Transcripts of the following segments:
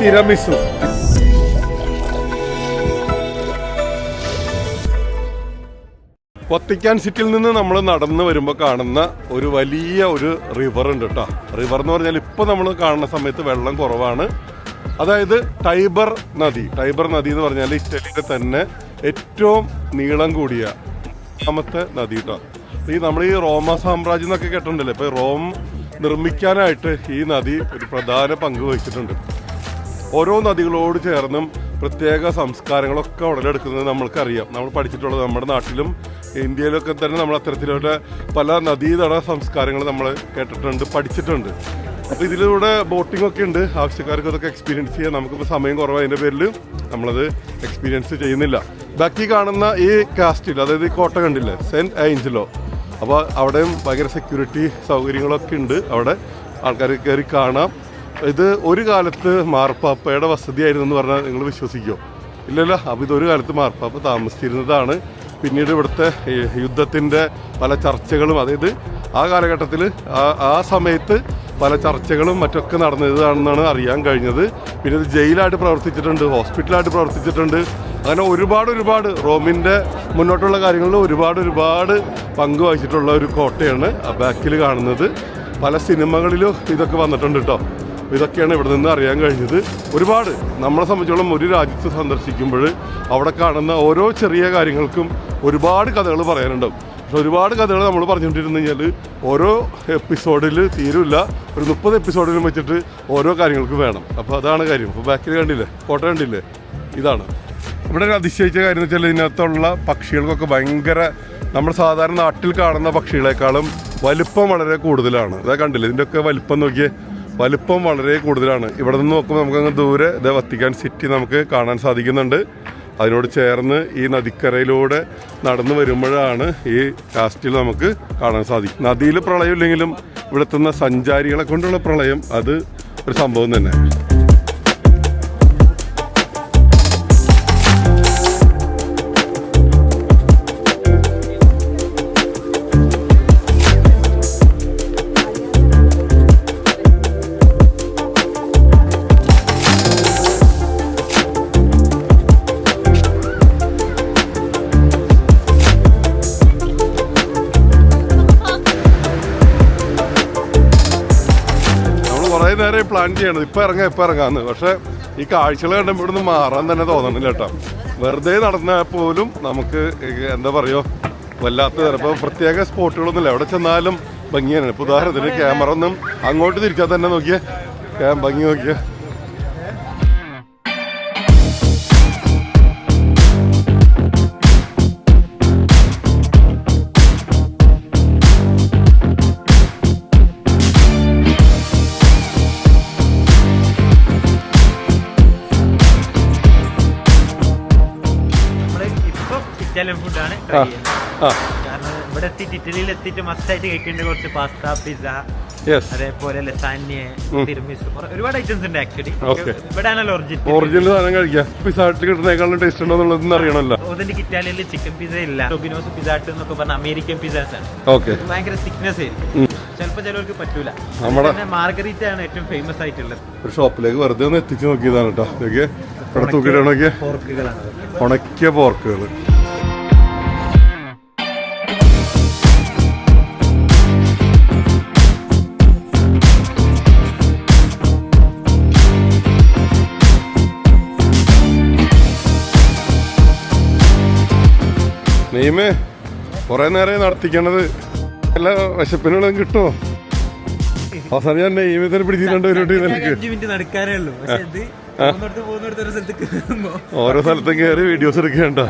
Tiramisu. Vatican സിറ്റിയിൽ നിന്ന് നമ്മൾ നടന്നു വരുമ്പോൾ കാണുന്ന ഒരു വലിയ ഒരു റിവർ ഉണ്ട് കേട്ടോ റിവർ എന്ന് പറഞ്ഞാൽ ഇപ്പോൾ നമ്മൾ കാണുന്ന സമയത്ത് വെള്ളം കുറവാണ്. അതായത് ടൈബർ നദി. ടൈബർ നദി എന്ന് പറഞ്ഞാൽ ഇറ്റലിയിലെ തന്നെ ഏറ്റവും നീളം കൂടിയ രണ്ടാമത്തെ നദി കേട്ടോ ഈ നമ്മൾ ഈ റോമ സാമ്രാജ്യം എന്നൊക്കെ കേട്ടിട്ടുണ്ടല്ലോ. ഇപ്പോൾ റോം നിർമ്മിക്കാനായിട്ട് ഈ നദി ഒരു പ്രധാന പങ്ക് വഹിച്ചിട്ടുണ്ട്. ഓരോ നദികളോട് ചേർന്നും പ്രത്യേക സംസ്കാരങ്ങളൊക്കെ ഉടലെടുക്കുന്നത് നമ്മൾക്കറിയാം. നമ്മൾ പഠിച്ചിട്ടുള്ളത് നമ്മുടെ നാട്ടിലും ഇന്ത്യയിലൊക്കെ തന്നെ നമ്മൾ അത്തരത്തിലുള്ള പല നദീതട സംസ്കാരങ്ങൾ നമ്മൾ കേട്ടിട്ടുണ്ട് പഠിച്ചിട്ടുണ്ട്. അപ്പോൾ ഇതിലൂടെ ബോട്ടിംഗ് ഒക്കെ ഉണ്ട്. ആവശ്യക്കാർക്ക് അതൊക്കെ എക്സ്പീരിയൻസ് ചെയ്യാൻ നമുക്കിപ്പോൾ സമയം കുറവായതിന്റെ പേരിൽ നമ്മളത് എക്സ്പീരിയൻസ് ചെയ്യുന്നില്ല. ബാക്കി കാണുന്ന ഈ കാസ്റ്റിൽ അതായത് ഈ കോട്ട കണ്ടില്ലേ? Saint Angelo. അപ്പോൾ അവിടെയും ഭയങ്കര സെക്യൂരിറ്റി സൗകര്യങ്ങളൊക്കെ ഉണ്ട്. അവിടെ ആൾക്കാർ കയറി കാണാം. ഇത് ഒരു കാലത്ത് മാർപ്പാപ്പയുടെ വസതിയായിരുന്നു എന്ന് പറഞ്ഞാൽ നിങ്ങൾ വിശ്വസിക്കുമോ ഇല്ലല്ല അപ്പോൾ ഇതൊരു കാലത്ത് മാർപ്പാപ്പ താമസിച്ചിരുന്നതാണ്. പിന്നീട് ഇവിടുത്തെ യുദ്ധത്തിന്റെ പല ചർച്ചകളും അതായത് ആ കാലഘട്ടത്തിൽ ആ- ആ സമയത്ത് പല ചർച്ചകളും മറ്റൊക്കെ നടന്നതാണെന്നാണ് അറിയാൻ കഴിഞ്ഞത്. പിന്നെ ഇത് ജയിലായിട്ട് പ്രവർത്തിച്ചിട്ടുണ്ട് ഹോസ്പിറ്റലായിട്ട് പ്രവർത്തിച്ചിട്ടുണ്ട്. അങ്ങനെ ഒരുപാട് ഒരുപാട് റോമിന്റെ മുന്നോട്ടുള്ള കാര്യങ്ങളിൽ ഒരുപാട് ഒരുപാട് പങ്ക് വഹിച്ചിട്ടുള്ള ഒരു കോട്ടയാണ് ആ ബാക്കിൽ കാണുന്നത്. പല സിനിമകളിലും ഇതൊക്കെ വന്നിട്ടുണ്ട് കേട്ടോ ഇതൊക്കെയാണ് ഇവിടെ നിന്ന് അറിയാൻ കഴിഞ്ഞത്. ഒരുപാട് നമ്മളെ സംബന്ധിച്ചോളം ഒരു രാജ്യത്ത് സന്ദർശിക്കുമ്പോൾ അവിടെ കാണുന്ന ഓരോ ചെറിയ കാര്യങ്ങൾക്കും ഒരുപാട് കഥകൾ പറയാനുണ്ടാവും. പക്ഷെ ഒരുപാട് കഥകൾ നമ്മൾ പറഞ്ഞുകൊണ്ടിരുന്നു കഴിഞ്ഞാൽ ഓരോ എപ്പിസോഡിൽ തീരില്ല ഒരു മുപ്പത് എപ്പിസോഡിലും വെച്ചിട്ട് ഓരോ കാര്യങ്ങൾക്കും വേണം. അപ്പോൾ അതാണ് കാര്യം. അപ്പോൾ ബാക്കിൽ കണ്ടില്ലേ? കോട്ട കണ്ടില്ലേ? ഇതാണ്. ഇവിടെ ഒരു അതിശയിച്ച കാര്യം എന്ന് വെച്ചാൽ ഇതിനകത്തുള്ള പക്ഷികൾക്കൊക്കെ ഭയങ്കര നമ്മൾ സാധാരണ നാട്ടിൽ കാണുന്ന പക്ഷികളെക്കാളും വലിപ്പം വളരെ കൂടുതലാണ്. അതാ കണ്ടില്ലേ? ഇതിന്റെയൊക്കെ വലിപ്പം നോക്കിയേ വലിപ്പം വളരെ കൂടുതലാണ്. ഇവിടെ നിന്ന് നോക്കുമ്പോൾ നമുക്ക് അങ്ങ് ദൂരെ ഇത് വത്തിക്കാൻ സിറ്റി നമുക്ക് കാണാൻ സാധിക്കുന്നുണ്ട്. അതിനോട് ചേർന്ന് ഈ നദിക്കരയിലൂടെ നടന്നു വരുമ്പോഴാണ് ഈ കാസ്റ്റിൽ നമുക്ക് കാണാൻ സാധിക്കും. നദിയിൽ പ്രളയം ഇല്ലെങ്കിലും ഇവിടെ എത്തുന്ന സഞ്ചാരികളെ കൊണ്ടുള്ള പ്രളയം അത് ഒരു സംഭവം തന്നെ. കുറേ നേരം പ്ലാൻ ചെയ്യണത്. ഇപ്പം ഇറങ്ങാം ഇപ്പം ഇറങ്ങാന്ന്. പക്ഷേ ഈ കാഴ്ചകൾ കണ്ടുമ്പോൾ ഇവിടുന്ന് മാറാൻ തന്നെ തോന്നണില്ല കേട്ടോ. വെറുതെ നടന്നാൽ പോലും നമുക്ക് എന്താ പറയുക വല്ലാത്ത ചിലപ്പോൾ പ്രത്യേക സ്പോട്ടുകളൊന്നുമില്ല. എവിടെ ചെന്നാലും ഭംഗിയാണ്. ഇപ്പോൾ ഉദാഹരണത്തിന് ക്യാമറ ഒന്നും അങ്ങോട്ട് തിരിച്ചാൽ തന്നെ നോക്കിയേ. ക്യാ- ഭംഗി നോക്കിയേ. ട്രൈ ആ. കാരണം ഇവിടെ എത്തിയിട്ട് ഇറ്റലിയിൽ എത്തിയിട്ട് മസ്റ്റായിട്ട് കഴിക്കേണ്ട കുറച്ച് പാസ്ത പിസ്സ യെസ് അതേപോലെ ലസാന്യ തിരുമിസ് ഒരുപാട് ഐറ്റംസ് ഉണ്ട് ആക്ച്വലി ഇവിടെയാണല്ലോ ഒറിജിനൽ ഒറിജിനൽ സാധനം കഴിക്കാം. പിസാട്ടിൽ കിട്ടുന്നേക്കാളും ടേസ്റ്റ് ഉണ്ടോ എന്നുള്ളതൊന്നും അറിയണമല്ലോ. ഒതന്റിക് ഇറ്റാലിയനിൽ ചിക്കൻ പിസ്സ ഇല്ല. ടൊബിനോസ് പിസാട്ട് എന്നൊക്കെ പറഞ്ഞ അമേരിക്കൻ പിസാസ് ആണ്. ഓക്കെ ഭയങ്കര തിക്നെസ് ആയിരിക്കും. ചിലപ്പോൾ ചിലവർക്ക് പറ്റൂല. നമ്മുടെ- മാർഗരീറ്റ ആണ് ഏറ്റവും ഫേമസ് ആയിട്ടുള്ളത്. ഒരു ഷോപ്പിലേക്ക് വെറുതെ ഒന്ന് എത്തിച്ചു നോക്കിയതാണ് കേട്ടോ. നോക്കിയേ ഇവിടെ തൂക്കിയിട്ട് നോക്കിയേ പോർക്കുകളാണ് ഉണക്കിയ പോർക്കുകൾ നെയ്മേ കുറെ നേരം നടത്തിക്കണത് എല്ലാ വിശപ്പിനുള്ളതും കിട്ടുമോ? അവസാനം ഞാൻ നെയ്മേ തന്നെ പിടിച്ചിട്ടുണ്ട് ഒരു ഓരോ സ്ഥലത്തും കയറി വീഡിയോസ് എടുക്കേണ്ട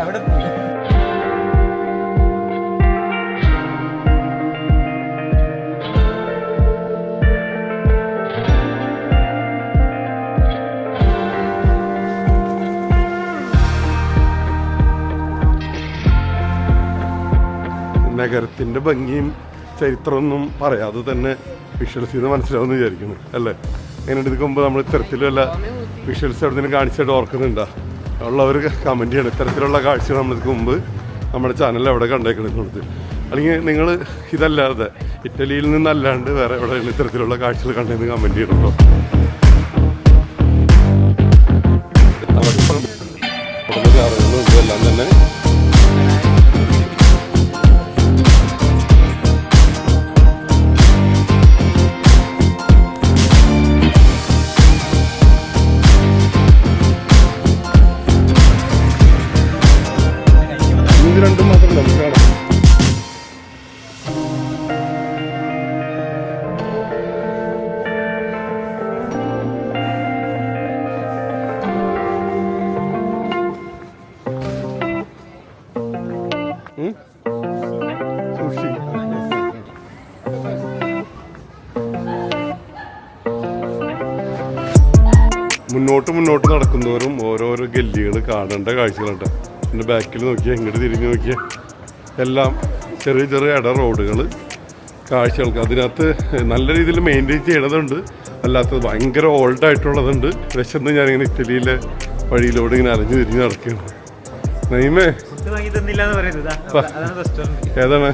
അവിടെ നഗരത്തിന്റെ ഭംഗിയും ചരിത്രമൊന്നും പറയാതെ തന്നെ വിഷ്വൽസ് ചെയ്ത് മനസ്സിലാവുമെന്ന് വിചാരിക്കുന്നു അല്ലേ? അങ്ങനെ മുമ്പ് നമ്മൾ ഇത്തരത്തിലുള്ള വിഷ്വൽസ് എവിടെയെങ്കിലും കാണിച്ചിട്ട് ഓർക്കുന്നുണ്ടോ? ഉള്ളവർ കമന്റ് ചെയ്യണം. ഇത്തരത്തിലുള്ള കാഴ്ചകൾ നമ്മൾ ഇതിക്ക് മുമ്പ് നമ്മുടെ ചാനലിൽ എവിടെ കണ്ടേക്കണെന്നുള്ളത് അല്ലെങ്കിൽ നിങ്ങൾ ഇതല്ലാതെ ഇറ്റലിയിൽ നിന്നല്ലാണ്ട് വേറെ എവിടെയാണ് ഇത്തരത്തിലുള്ള കാഴ്ചകൾ കണ്ടതെന്ന് കമന്റ് ചെയ്യണം സുഷി മുന്നോട്ട് മുന്നോട്ട് നടക്കുന്നവരും ഓരോരോ ഗല്ലികൾ കാണേണ്ട കാഴ്ചകളുണ്ട് എന്റെ ബാക്കിൽ നോക്കിയാൽ ഇങ്ങോട്ട് തിരിഞ്ഞ് നോക്കിയാൽ എല്ലാം ചെറിയ ചെറിയ ഇട റോഡുകൾ കാഴ്ചകൾക്ക് അതിനകത്ത് നല്ല രീതിയിൽ മെയിന്റെയിൻ ചെയ്യണതുണ്ട് അല്ലാത്തത് ഭയങ്കര ഓൾഡായിട്ടുള്ളതുണ്ട് വിശന്ന് ഞാനിങ്ങനെ ഇറ്റലിയിലെ വഴിയിലൂടെ ഇങ്ങനെ അലഞ്ഞു തിരിഞ്ഞ് നടക്കുകയാണ് നെയ്മേ ഏതാണ്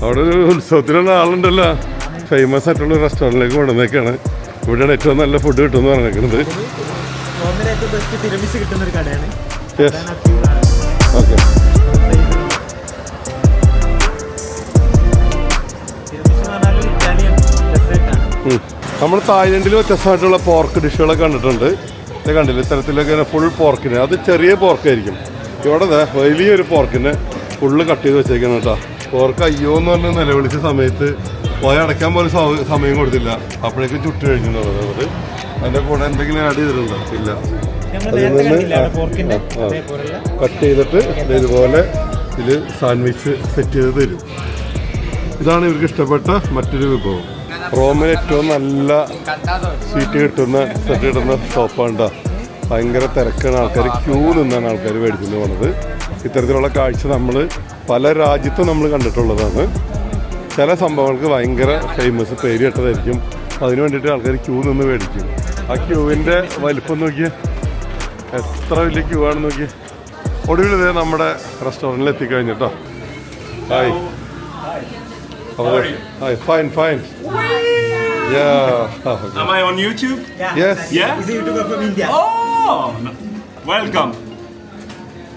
അവിടെ ഒരു ഉത്സവത്തിനുള്ള ആളുണ്ടല്ലോ ഫേമസ് ആയിട്ടുള്ള റെസ്റ്റോറന്റിലേക്ക് കൊണ്ടുവന്നേക്കാണ് ഇവിടെയാണ് ഏറ്റവും നല്ല ഫുഡ് കിട്ടുമെന്ന് പറഞ്ഞേക്കുന്നത് റോമിലേക്ക് നമ്മൾ തായ്ലൻഡിൽ വ്യത്യസ്തമായിട്ടുള്ള പോർക്ക് ഡിഷുകളൊക്കെ കണ്ടിട്ടുണ്ട്. ഇത് കണ്ടില്ല? ഇത്തരത്തിലൊക്കെ ഫുൾ പോർക്കിന് അത് ചെറിയ പോർക്കായിരിക്കും ഇവിടെ വലിയൊരു പോർക്കിന് ഫുള്ള് കട്ട് ചെയ്ത് വെച്ചേക്കാണ് കേട്ടോ. പോർക്ക് അയ്യോ എന്ന് പറഞ്ഞ് നിലവിളിച്ച സമയത്ത് പോയ അടയ്ക്കാൻ പോലും സമയം കൊടുത്തില്ല. അപ്പോഴേക്കും ചുട്ടു കഴിഞ്ഞു അവർ അതിന്റെ കൂടെ എന്തെങ്കിലും ആഡ് ചെയ്തിട്ടുണ്ടോ? ഇല്ല. കട്ട് ചെയ്തിട്ട് ഇതുപോലെ ഇതിൽ സാൻഡ്വിച്ച് സെറ്റ് ചെയ്ത് തരും. ഇതാണ് ഇവർക്ക് ഇഷ്ടപ്പെട്ട മറ്റൊരു വിഭവം. റോമിൽ ഏറ്റവും നല്ല സീറ്റ് കിട്ടുന്ന സെറ്റ് കിട്ടുന്ന ഷോപ്പാണ്. ഭയങ്കര തിരക്കാണ്. ആൾക്കാർ ക്യൂ നിന്നാണ് ആൾക്കാർ മേടിച്ചുകൊണ്ട് പോണത്. ഇത്തരത്തിലുള്ള കാഴ്ച നമ്മൾ പല രാജ്യത്തും നമ്മൾ കണ്ടിട്ടുള്ളതാണ്. ചില സംഭവങ്ങൾക്ക് ഭയങ്കര ഫേമസ് പേര് കേട്ടതായിരിക്കും. അതിന് വേണ്ടിയിട്ട് ആൾക്കാർ ക്യൂ നിന്ന് മേടിക്കും. ആ ക്യൂവിന്റെ വലിപ്പം നോക്കിയാൽ എത്ര വലിയ ക്യൂ ആണെന്ന് നോക്കി ഒടുവിൽ ഇതേ നമ്മുടെ റെസ്റ്റോറന്റിൽ എത്തിക്കഴിഞ്ഞിട്ടോ hi hi fine Yeah. Am I on YouTube? Yes Yeah? He's a YouTuber from India. Oh, no. welcome.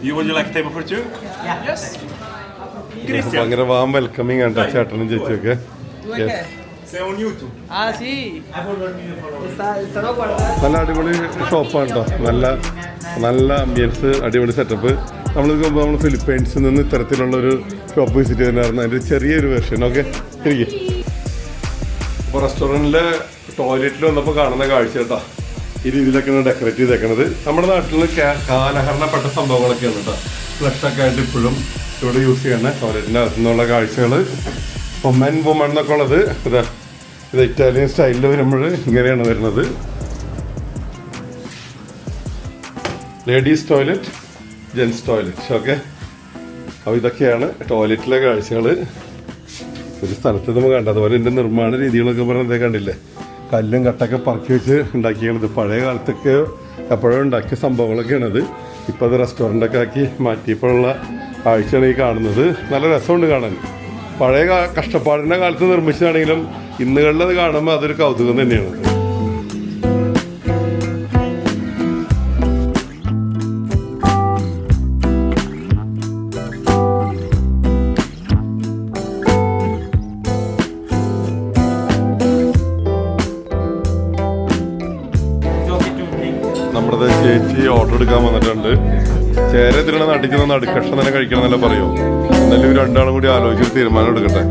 You would you like a table for two? Yeah. Yes. Christian, ഭയങ്കര വാം വെൽക്കമിങ് ആണ് ട്ടോ ചേട്ടനും ചേച്ചിയൊക്കെ. Ah. നല്ല അടിപൊളി ഷോപ്പാണ് കേട്ടോ നല്ല നല്ല അംബിയൻസ് അടിപൊളി സെറ്റപ്പ് നമ്മൾ നമ്മൾ ഫിലിപ്പൈൻസിൽ നിന്ന് ഇത്തരത്തിലുള്ള ഒരു ഷോപ്പ് വിസിറ്റ് ചെയ്തിട്ടുണ്ടായിരുന്നു. അതിന്റെ ചെറിയൊരു വെർഷൻ ഓക്കെ ഇരിക്കും അപ്പോൾ റെസ്റ്റോറന്റിലെ ടോയ്ലറ്റിൽ വന്നപ്പോൾ കാണുന്ന കാഴ്ച കേട്ടോ. ഈ രീതിയിലൊക്കെയാണ് ഡെക്കറേറ്റ് ചെയ്തേക്കണത്. നമ്മുടെ നാട്ടിൽ കാലഹരണപ്പെട്ട സംഭവങ്ങളൊക്കെയാണ് കേട്ടോ. ഫ്ലഷൊക്കെ ആയിട്ട് ഇപ്പോഴും ഇവിടെ യൂസ് ചെയ്യുന്ന ടോയ്ലറ്റിന്റെ അകത്തു നിന്നുള്ള കാഴ്ചകൾ ഒമൻ മെൻ വുമൺ എന്നൊക്കെ ഉള്ളത്. ഇതാ ഇത് ഇറ്റാലിയൻ സ്റ്റൈലിൽ വരുമ്പോൾ ഇങ്ങനെയാണ് വരുന്നത്. Ladies toilet gents toilet okay അപ്പോൾ ഇതൊക്കെയാണ് ടോയ്ലറ്റിലെ കാഴ്ചകൾ ഒരു സ്ഥലത്ത് നമ്മൾ കണ്ട അതുപോലെ ഇതിന്റെ നിർമ്മാണ രീതികളൊക്കെ പറഞ്ഞത് കണ്ടില്ലേ? കല്ലും കട്ടൊക്കെ പറക്കി വെച്ച് ഉണ്ടാക്കിയത് പഴയ കാലത്തൊക്കെ എപ്പോഴും ഉണ്ടാക്കിയ സംഭവങ്ങളൊക്കെയാണത്. ഇപ്പോൾ അത് റെസ്റ്റോറന്റൊക്കെ ആക്കി മാറ്റിയപ്പോഴുള്ള കാഴ്ചയാണ് ഈ കാണുന്നത്. നല്ല രസമുണ്ട് കാണാൻ. പഴയ കഷ്ടപ്പാടിന്റെ കാലത്ത് നിർമ്മിച്ചതാണെങ്കിലും ഇന്നുകളിലത് കാണുമ്പോൾ അതൊരു കൗതുകം തന്നെയാണ്. നമ്മുടെ ചേച്ചി ഓർഡർ എടുക്കാൻ വന്നിട്ടുണ്ട്. ചേര തിരണ നടിക്കുന്ന നടുക്കഷ്ണം തന്നെ കഴിക്കണം എന്നല്ല പറയോ എന്നാലും രണ്ടാളും കൂടി ആലോചിച്ച് തീരുമാനം എടുക്കട്ടെ.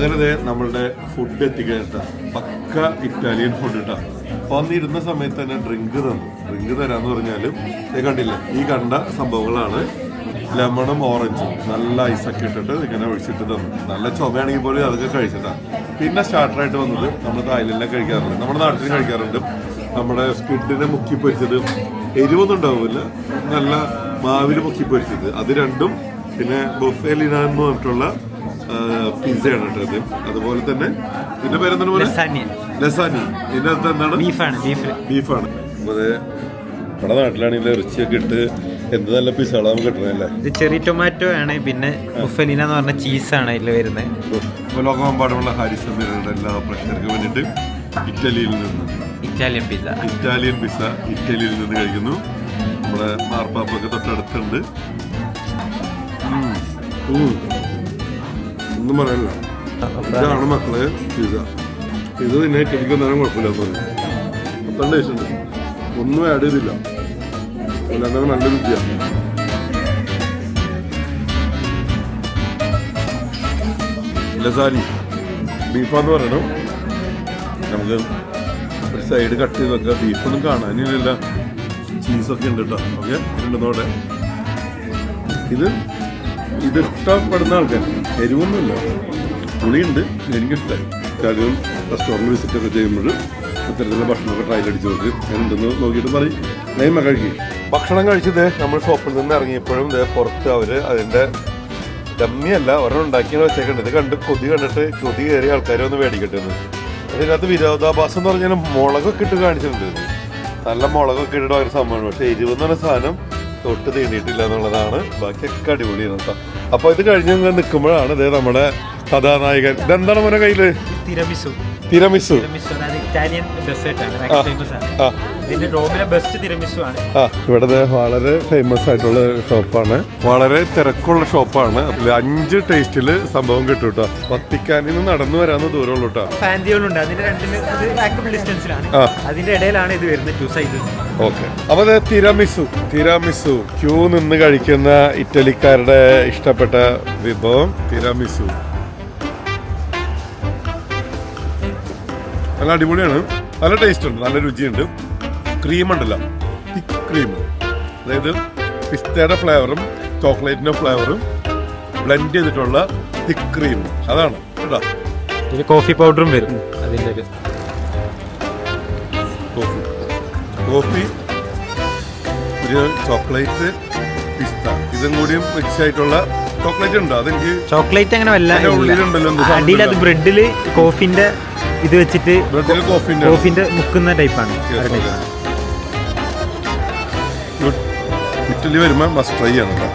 ഫുഡ് എത്തിക്കഴിഞ്ഞിട്ടാ പക്ക ഇറ്റാലിയൻ ഫുഡ് ഇട്ടാ വന്നിരുന്ന സമയത്ത് തന്നെ ഡ്രിങ്ക് തന്നു. ഡ്രിങ്ക് തരാന്ന് പറഞ്ഞാലും ഇത് കണ്ടില്ല? ഈ കണ്ട സംഭവങ്ങളാണ്. ലെമണും ഓറഞ്ചും നല്ല ഐസൊക്കെ ഇട്ടിട്ട് ഇങ്ങനെ ഒഴിച്ചിട്ട് തന്നു. നല്ല ചുമയാണെങ്കിൽ പോലും അതൊക്കെ കഴിച്ചിട്ടാ. പിന്നെ സ്റ്റാർട്ടറായിട്ട് വന്നത് നമ്മൾ തായ്ലൻഡിലൊക്കെ കഴിക്കാറുണ്ട്. നമ്മുടെ നാട്ടിൽ കഴിക്കാറുണ്ട്. നമ്മുടെ സ്കിഡിനെ മുക്കി പൊരിച്ചത്. എരിവൊന്നും ഉണ്ടാവില്ല. നല്ല മാവിൽ മുക്കി പൊരിച്ചത്. അത് രണ്ടും പിന്നെ ബൊഫേലിന എന്ന് പറഞ്ഞിട്ടുള്ള പിസയാണ് കേട്ടത്. അതുപോലെ തന്നെ ഇതിന്റെ പേരെന്താണ് പോലെ ലസാനി ഇതിന്റെ അകത്ത് എന്താണ്? ബീഫാണ് ബീഫ്. ബീഫാണ്. അതെ. നമ്മുടെ നാട്ടിലാണെങ്കിൽ ഇറച്ചിയൊക്കെ ഇട്ട് എന്ത് നല്ല പിസകളാണ് നമുക്ക് കിട്ടണല്ലേ ഇത് ചെറി ടൊമാറ്റോ ആണ് പിന്നെ ബുഫലിന എന്ന് പറഞ്ഞ ചീസാണ് ഇതിൽ വരുന്നത് ലോകമെമ്പാടുമുള്ള ഹാരിസ് എല്ലാ പ്രേക്ഷകർക്ക് വേണ്ടിയിട്ട് ഇറ്റലിയിൽ നിന്ന്. ഇറ്റാലിയൻ പിസ ഇറ്റാലിയൻ പിസ ഇറ്റലിയിൽ നിന്ന് കഴിക്കുന്നു. നമ്മുടെ മാർപ്പാപ്പൊക്കെ തൊട്ടടുത്തുണ്ട്. ഒന്നും പറയാനില്ല ഇതാണ് മക്കളെ പിസ ഇത് പിന്നെ ടേക്ക് ഒന്നും കുഴപ്പമില്ല തോന്നി അത്ര ടേസ്റ്റ് ഒന്നും ആഡ് ചെയ്തില്ല. അല്ലാതെ നല്ല രുചിയാണ് ലസാനി ബീഫാന്ന് പറയണം. നമുക്ക് ഒരു സൈഡ് കട്ട് ചെയ്ത് വെക്കുക ബീഫൊന്നും കാണാനില്ല ചീസൊക്കെ ഉണ്ട് കേട്ടോ ഓക്കെ ഉണ്ടെന്നോടെ ഇത് ഇത് ഇഷ്ടപ്പെടുന്ന ആൾക്കാർ എരിവൊന്നുമില്ല. പുളിയുണ്ട്. എനിക്കിഷ്ടമായി കാര്യം റെസ്റ്റോറന്റ് വിസിറ്റ് ഒക്കെ ചെയ്യുമ്പോൾ ഇത്തരത്തിലുള്ള ഭക്ഷണമൊക്കെ ട്രയൽ അടിച്ച് നോക്ക്. ഉണ്ടെന്ന് നോക്കിയിട്ട് പറയും. നെയ്മ കഴിക്കും. ഭക്ഷണം കഴിച്ചത് നമ്മൾ ഷോപ്പിൽ നിന്ന് ഇറങ്ങിയപ്പോഴും ഇതേ പുറത്ത് അവർ അതിന്റെ ഡമ്മിയല്ല ഒരെണ്ണം ഉണ്ടാക്കിയാണ് വെച്ചേക്കേണ്ടത് ഇത് കണ്ട് കൊതി കണ്ടിട്ട് കൊതി കയറിയ ആൾക്കാരെ ഒന്ന് മേടിക്കട്ടെ അതിനകത്ത് വിരോധാഭാസം എന്ന് പറഞ്ഞാൽ മുളകൊക്കെ ഇട്ട് കാണിച്ചിട്ടുണ്ട്. നല്ല മുളകൊക്കെ ഇട്ടിട്ട് ഒരു സംഭവമാണ്. പക്ഷേ എരിവെന്ന് പറഞ്ഞ സാധനം തൊട്ട് തീണ്ടിയിട്ടില്ല എന്നുള്ളതാണ്. ബാക്കിയൊക്കെ അടിപൊളിയാണ് കേട്ടോ. അപ്പൊ ഇത് കഴിഞ്ഞ് നിൽക്കുമ്പോഴാണ് ഇതേ നമ്മുടെ കഥാനായകൻ. ഇതെന്താണ് മോനെ കയ്യിൽ? തിരമിസു. തിരമിസു. ഇറ്റാലിയൻ ഡെസേർട്ട് ആണ് ആ. ഫേമസ് ആണ്. ആ. ഇതിന്റെ റോമിലെ ബെസ്റ്റ് തിരമിസു ആണ്. ആ ഇവിടെ ദേ വളരെ ഫേമസ് ആയിട്ടുള്ള ഷോപ്പാണ്. വളരെ തിരക്കുള്ള ഷോപ്പാണ്. അഞ്ച് ടേസ്റ്റിൽ സംഭവം കിട്ടും കേട്ടോ വത്തിക്കാനിൽ നിന്ന് നടന്നു വരാന്ന് ദൂരമുള്ളൂ കേട്ടോ ഫാൻസികളുണ്ട് അതിന്റെ വാക്കബിൾ ഡിസ്റ്റൻസിലാണ്. അതിന്റെ ഇടയിലാണ് ഇത് വരുന്നത് ടു സൈസസ് ഓക്കെ. അപ്പൊ തിരാമിസു. തിരാമിസു. ക്യൂ നിന്ന് കഴിക്കുന്ന ഇറ്റലിക്കാരുടെ ഇഷ്ടപ്പെട്ട വിഭവം തിരാമിസു. നല്ല അടിപൊളിയാണ്. നല്ല ടേസ്റ്റ് ഉണ്ട് നല്ല രുചിയുണ്ട്. ക്രീം ഉണ്ടല്ലോ. തിക്ക് ക്രീം അതായത് പിസ്തയുടെ ഫ്ലേവറും ചോക്ലേറ്റിന്റെ ഫ്ലേവറും ബ്ലെൻഡ് ചെയ്തിട്ടുള്ള തിക്ക് ക്രീം അതാണ് കേട്ടോ. ഇനി കോഫി പൗഡറും വരും അതിന്റെ ഒരു. കോഫി കോഫി ഒരു ചോക്ലേറ്റ് പിസ്ത ഇതും കൂടിയും മിക്സ് ആയിട്ടുള്ള ചോക്ലേറ്റ് ഉണ്ട്? അതെനിക്ക് ചോക്ലേറ്റ് അങ്ങനെ വല്ല ഉള്ളിലുണ്ടല്ലോ. ബ്രെഡിൽ കോഫിന്റെ ഇത് വെച്ചിട്ട് കോഫിന്റെ മുക്കുന്ന ടൈപ്പാണ്. ഇറ്റലി വരുമ്പോൾ മസ്റ്റ് ട്രൈ കേട്ടോ